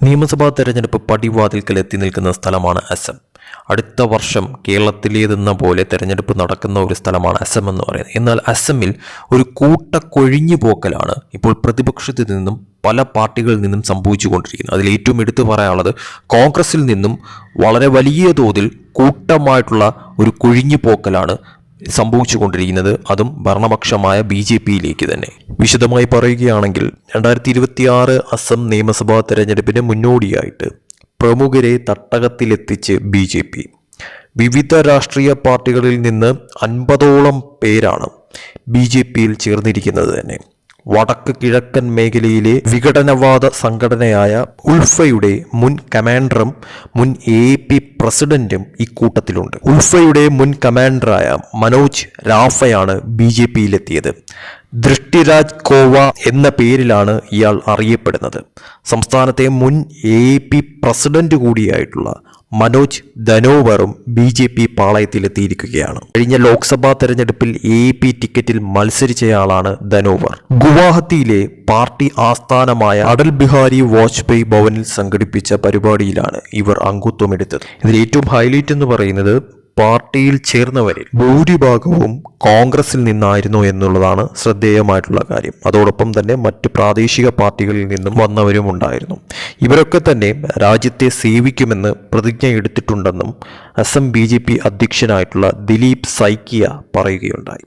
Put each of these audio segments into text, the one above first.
നിയമസഭാ തെരഞ്ഞെടുപ്പ് പടിവാതിൽക്കൽ എത്തി നിൽക്കുന്ന സ്ഥലമാണ് അസം. അടുത്ത വർഷം കേരളത്തിലേതെന്ന പോലെ തെരഞ്ഞെടുപ്പ് നടക്കുന്ന ഒരു സ്ഥലമാണ് അസം എന്ന് പറയുന്നത്. എന്നാൽ അസമിൽ ഒരു കൂട്ട കൊഴിഞ്ഞു പോക്കലാണ് ഇപ്പോൾ പ്രതിപക്ഷത്തിൽ നിന്നും പല പാർട്ടികളിൽ നിന്നും സംഭവിച്ചുകൊണ്ടിരിക്കുന്നത്. അതിൽ ഏറ്റവും എടുത്തു പറയാനുള്ളത് കോൺഗ്രസിൽ നിന്നും വളരെ വലിയ തോതിൽ കൂട്ടമായിട്ടുള്ള ഒരു കൊഴിഞ്ഞു പോക്കലാണ് സംഭവിച്ചുകൊണ്ടിരിക്കുന്നത്. അതും ഭരണപക്ഷമായ ബി ജെ പിയിലേക്ക് തന്നെ. വിശദമായി പറയുകയാണെങ്കിൽ രണ്ടായിരത്തി ഇരുപത്തിയാറ് അസം നിയമസഭാ തെരഞ്ഞെടുപ്പിന് മുന്നോടിയായിട്ട് പ്രമുഖരെ തട്ടകത്തിലെത്തിച്ച് ബി ജെ പി. വിവിധ രാഷ്ട്രീയ പാർട്ടികളിൽ നിന്ന് അൻപതോളം പേരാണ് ബി ജെ പിയിൽ ചേർന്നിരിക്കുന്നത് തന്നെ. വടക്ക് കിഴക്കൻ മേഖലയിലെ വിഘടനവാദ സംഘടനയായ ഉൾഫയുടെ മുൻ കമാൻഡറും മുൻ എ പി പ്രസിഡന്റും ഇക്കൂട്ടത്തിലുണ്ട് ഉൾഫയുടെ മുൻ കമാൻഡറായ മനോജ് രാഫയാണ് ബി ജെ പിയിലെത്തിയത്. ദൃഷ്ടിരാജ് കോവ എന്ന പേരിലാണ് ഇയാൾ അറിയപ്പെടുന്നത്. സംസ്ഥാനത്തെ മുൻ എ പി പ്രസിഡന്റ് കൂടിയായിട്ടുള്ള മനോജ് ധനോവറും ബി ജെ പി പാളയത്തിലെത്തിയിരിക്കുകയാണ്. കഴിഞ്ഞ ലോക്സഭാ തെരഞ്ഞെടുപ്പിൽ എ പി ടിക്കറ്റിൽ മത്സരിച്ചയാളാണ് ധനോവർ. ഗുവാഹത്തിയിലെ പാർട്ടി ആസ്ഥാനമായ അടൽ ബിഹാരി വാജ്പേയി ഭവനിൽ സംഘടിപ്പിച്ച പരിപാടിയിലാണ് ഇവർ അംഗത്വമെടുത്തത്. ഇതിൽ ഏറ്റവും ഹൈലൈറ്റ് എന്ന് പറയുന്നത് പാർട്ടിയിൽ ചേർന്നവരിൽ ഭൂരിഭാഗവും കോൺഗ്രസിൽ നിന്നായിരുന്നു എന്നുള്ളതാണ് ശ്രദ്ധേയമായിട്ടുള്ള കാര്യം. അതോടൊപ്പം തന്നെ മറ്റ് പ്രാദേശിക പാർട്ടികളിൽ നിന്നും വന്നവരും ഉണ്ടായിരുന്നു. ഇവരൊക്കെ തന്നെ രാജ്യത്തെ സേവിക്കുമെന്ന് പ്രതിജ്ഞ എടുത്തിട്ടുണ്ടെന്നും അസം ബി ജെ പി അധ്യക്ഷനായിട്ടുള്ള ദിലീപ് സൈക്കിയ പറയുകയുണ്ടായി.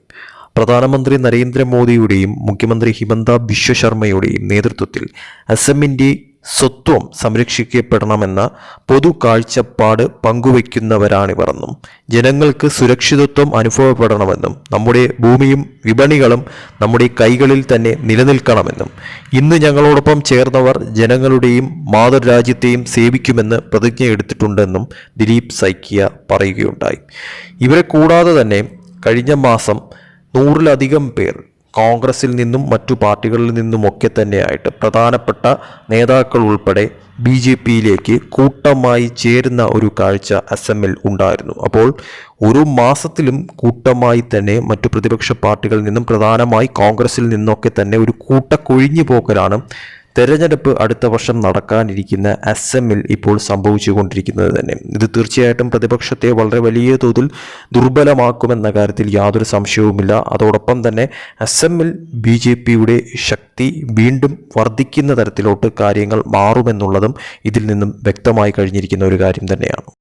പ്രധാനമന്ത്രി നരേന്ദ്രമോദിയുടെയും മുഖ്യമന്ത്രി ഹിമന്ത ബിശ്വ ശർമ്മയുടെയും നേതൃത്വത്തിൽ അസമിന്റെ സ്വത്വം സംരക്ഷിക്കപ്പെടണമെന്ന പൊതു കാഴ്ചപ്പാട് പങ്കുവയ്ക്കുന്നവരാണിവരെന്നും ജനങ്ങൾക്ക് സുരക്ഷിതത്വം അനുഭവപ്പെടണമെന്നും നമ്മുടെ ഭൂമിയും വിപണികളും നമ്മുടെ കൈകളിൽ തന്നെ നിലനിൽക്കണമെന്നും ഇന്ന് ഞങ്ങളോടൊപ്പം ചേർന്നവർ ജനങ്ങളുടെയും മാതൃരാജ്യത്തെയും സേവിക്കുമെന്ന് പ്രതിജ്ഞ എടുത്തിട്ടുണ്ടെന്നും ദിലീപ് സൈക്കിയ പറയുകയുണ്ടായി. ഇവരെ കൂടാതെ തന്നെ കഴിഞ്ഞ മാസം നൂറിലധികം പേർ കോൺഗ്രസിൽ നിന്നും മറ്റു പാർട്ടികളിൽ നിന്നുമൊക്കെ തന്നെയായിട്ട് പ്രധാനപ്പെട്ട നേതാക്കൾ ഉൾപ്പെടെ ബി ജെ പിയിലേക്ക് കൂട്ടമായി ചേരുന്ന ഒരു കാഴ്ച അസമിൽ ഉണ്ടായിരുന്നു. അപ്പോൾ ഒരു മാസത്തിലും കൂട്ടമായി തന്നെ മറ്റു പ്രതിപക്ഷ പാർട്ടികളിൽ നിന്നും പ്രധാനമായി കോൺഗ്രസിൽ നിന്നൊക്കെ തന്നെ ഒരു കൂട്ടക്കൊഴിഞ്ഞു പോക്കലാണ് തെരഞ്ഞെടുപ്പ് അടുത്ത വർഷം നടക്കാനിരിക്കുന്ന അസമിൽ ഇപ്പോൾ സംഭവിച്ചുകൊണ്ടിരിക്കുന്നത് തന്നെ. ഇത് തീർച്ചയായിട്ടും പ്രതിപക്ഷത്തെ വളരെ വലിയ തോതിൽ ദുർബലമാക്കുമെന്ന കാര്യത്തിൽ യാതൊരു സംശയവുമില്ല. അതോടൊപ്പം തന്നെ അസമിൽ ബി ജെ പിയുടെ ശക്തി വീണ്ടും വർദ്ധിക്കുന്ന തരത്തിലോട്ട് കാര്യങ്ങൾ മാറുമെന്നുള്ളതും ഇതിൽ നിന്നും വ്യക്തമായി കഴിഞ്ഞിരിക്കുന്ന ഒരു കാര്യം തന്നെയാണ്.